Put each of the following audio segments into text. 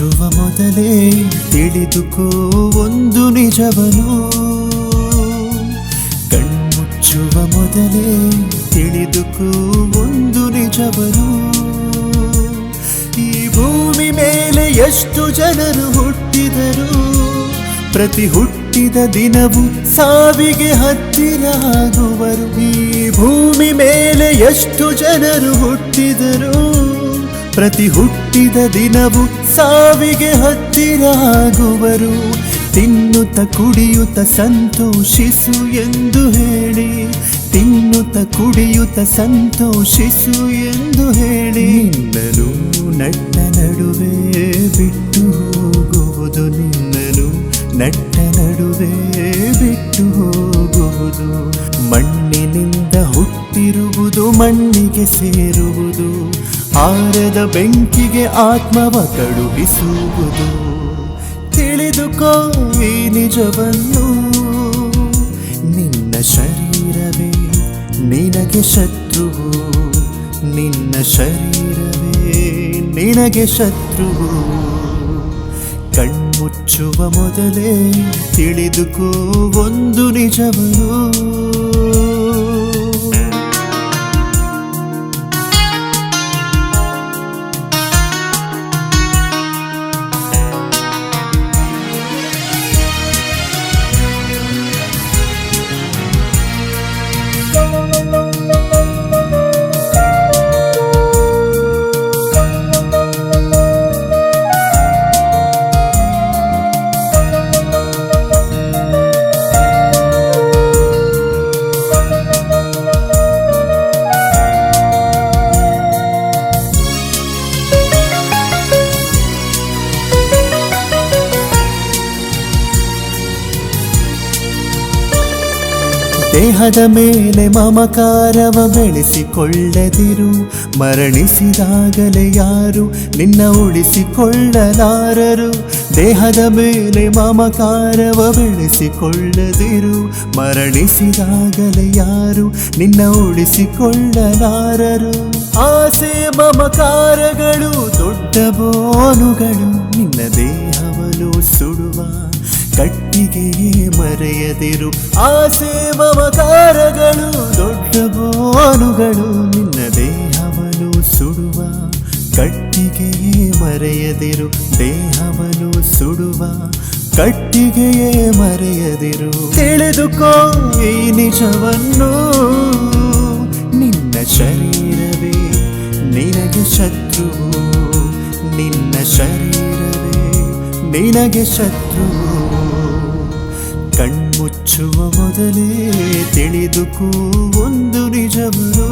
ಮುಚ್ಚುವ ಮೊದಲೇ ತಿಳಿದುಕೋ ಒಂದು ನಿಜವನು. ಕಣ್ಮುಚ್ಚುವ ಮೊದಲೇ ತಿಳಿದುಕೋ ಒಂದು ನಿಜವನು. ಈ ಭೂಮಿ ಮೇಲೆ ಎಷ್ಟು ಜನರು ಹುಟ್ಟಿದರು. ಪ್ರತಿ ಹುಟ್ಟಿದ ದಿನವೂ ಸಾವಿಗೆ ಹತ್ತಿರ ಆಗುವರು. ಈ ಭೂಮಿ ಮೇಲೆ ಎಷ್ಟು ಜನರು ಹುಟ್ಟಿದರು. ಪ್ರತಿ ಹುಟ್ಟಿದ ದಿನವೂ ಸಾವಿಗೆ ಹತ್ತಿರಾಗುವರು. ತಿನ್ನುತ್ತ, ಕುಡಿಯುತ್ತ, ಸಂತೋಷಿಸು ಎಂದು ಹೇಳಿ. ತಿನ್ನುತ್ತ, ಕುಡಿಯುತ್ತ, ಸಂತೋಷಿಸು ಎಂದು ಹೇಳಿ. ನಿನ್ನನು ನಟ್ಟ ನಡುವೆ ಬಿಟ್ಟು ಹೋಗುವುದು ನಿನ್ನನು ನಟ್ಟ ನಡುವೆ ಬಿಟ್ಟು ಹೋಗುವುದು. ಮಣ್ಣಿನಿಂದ ಹುಟ್ಟಿರುವುದು, ಮಣ್ಣಿಗೆ ಸೇರುವುದು. ಆರದ ಬೆಂಕಿಗೆ ಆತ್ಮವ ಕಳುಹಿಸುವುದು. ತಿಳಿದುಕೋ ಈ ನಿಜವನ್ನು. ನಿನ್ನ ಶರೀರವೇ ನಿನಗೆ ಶತ್ರುವು. ನಿನ್ನ ಶರೀರವೇ ನಿನಗೆ ಶತ್ರುವು. ಕಣ್ಮುಚ್ಚುವ ಮೊದಲೇ ತಿಳಿದುಕೋ ಒಂದು ನಿಜವನು. ದೇಹದ ಮೇಲೆ ಮಮಕಾರವ ಬೆಳೆಸಿಕೊಳ್ಳದಿರು. ಮರಣಿಸಿದಾಗಲೇ ಯಾರು ನಿನ್ನ ಉಳಿಸಿಕೊಳ್ಳಲಾರರು? ದೇಹದ ಮೇಲೆ ಮಮಕಾರವ ಬೆಳೆಸಿಕೊಳ್ಳದಿರು. ಮರಣಿಸಿದಾಗಲೇ ಯಾರು ನಿನ್ನ ಉಳಿಸಿಕೊಳ್ಳಲಾರರು? ಆಸೆ ಮಮಕಾರಗಳು ದೊಡ್ಡ ಬೋನುಗಳು. ನಿನ್ನ ದೇಹವನ್ನು ಸುಡುವ ಕಟ್ಟಿಗೆಯೇ ಮರೆಯದಿರು. ಮಮಕಾರಗಳು ದೊಡ್ಡ ಬೋನುಗಳು, ನಿನ್ನ ದೇಹವನ್ನು ಸುಡುವ ಕಟ್ಟಿಗೆಯೇ ಮರೆಯದಿರು. ದೇಹವನ್ನು ಸುಡುವ ಕಟ್ಟಿಗೆಯೇ ಮರೆಯದಿರು. ತಿಳಿದುಕೋ ಈ ನಿಜವನ್ನು. ನಿನ್ನ ಶರೀರವೇ ನಿನಗೆ ಶತ್ರು ನಿನ್ನ ಶರೀರವೇ ನಿನಗೆ ಶತ್ರುವು. ಕಣ್ಮುಚ್ಚುವ ಮೊದಲೇ ತಿಳಿದುಕೋ ಒಂದು ನಿಜವನು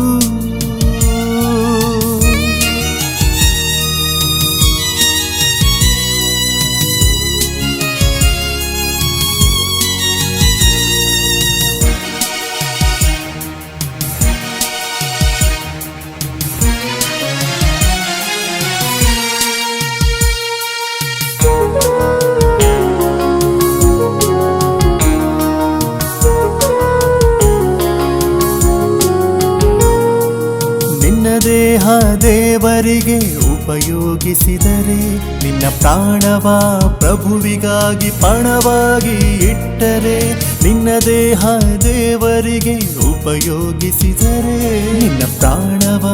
ದೇಹ ದೇವರಿಗೆ ಉಪಯೋಗಿಸಿದರೆ ನಿನ್ನ ಪ್ರಾಣವ ಪ್ರಭುವಿಗಾಗಿ ಪಣವಾಗಿ ಇಟ್ಟರೆ ನಿನ್ನ ದೇಹ ದೇವರಿಗೆ ಉಪಯೋಗಿಸಿದರೆ ನಿನ್ನ ಪ್ರಾಣವ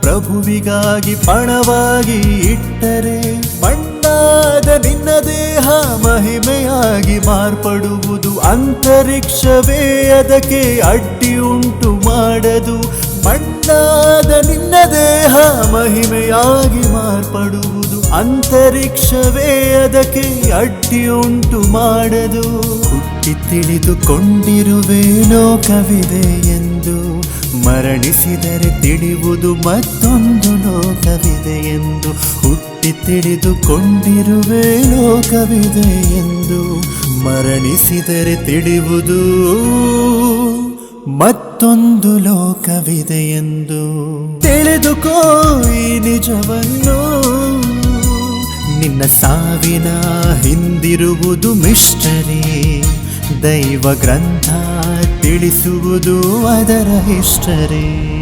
ಪ್ರಭುವಿಗಾಗಿ ಪಣವಾಗಿ ಇಟ್ಟರೆ ಮಣ್ಣಾದ ನಿನ್ನ ದೇಹ ಮಹಿಮೆಯಾಗಿ ಮಾರ್ಪಡುವುದು ಅಂತರಿಕ್ಷವೇ ಅದಕ್ಕೆ ಅಡ್ಡಿ ಉಂಟು ಮಾಡದು. ಮಣ್ಣಾದ ನಿನ್ನ ದೇಹ ಮಹಿಮೆಯಾಗಿ ಮಾರ್ಪಡುವುದು. ಅಂತರಿಕ್ಷವೇ ಅದಕ್ಕೆ ಅಡ್ಡಿಯುಂಟು ಮಾಡದು. ಹುಟ್ಟಿ ತಿಳಿದುಕೊಂಡಿರುವೆ ಲೋಕವಿದೆ ಎಂದು. ಮರಣಿಸಿದರೆ ತಿಳಿಯುವುದು ಮತ್ತೊಂದು ಲೋಕವಿದೆ ಎಂದು. ಹುಟ್ಟಿ ತಿಳಿದುಕೊಂಡಿರುವೆ ಲೋಕವಿದೆ ಎಂದು. ಮರಣಿಸಿದರೆ ತಿಳಿಯುವುದು ಮತ್ತೊಂದು ಲೋಕವಿದೆ ಎಂದು ತಿಳಿದುಕೋ ಈ ನಿಜವನ್ನು. ನಿನ್ನ ಸಾವಿನ ಹಿಂದಿರುವುದು ಮಿಸ್ಟರಿ, ದೈವ ಗ್ರಂಥ ತಿಳಿಸುವುದು ಅದರ ಹಿಸ್ಟರಿ.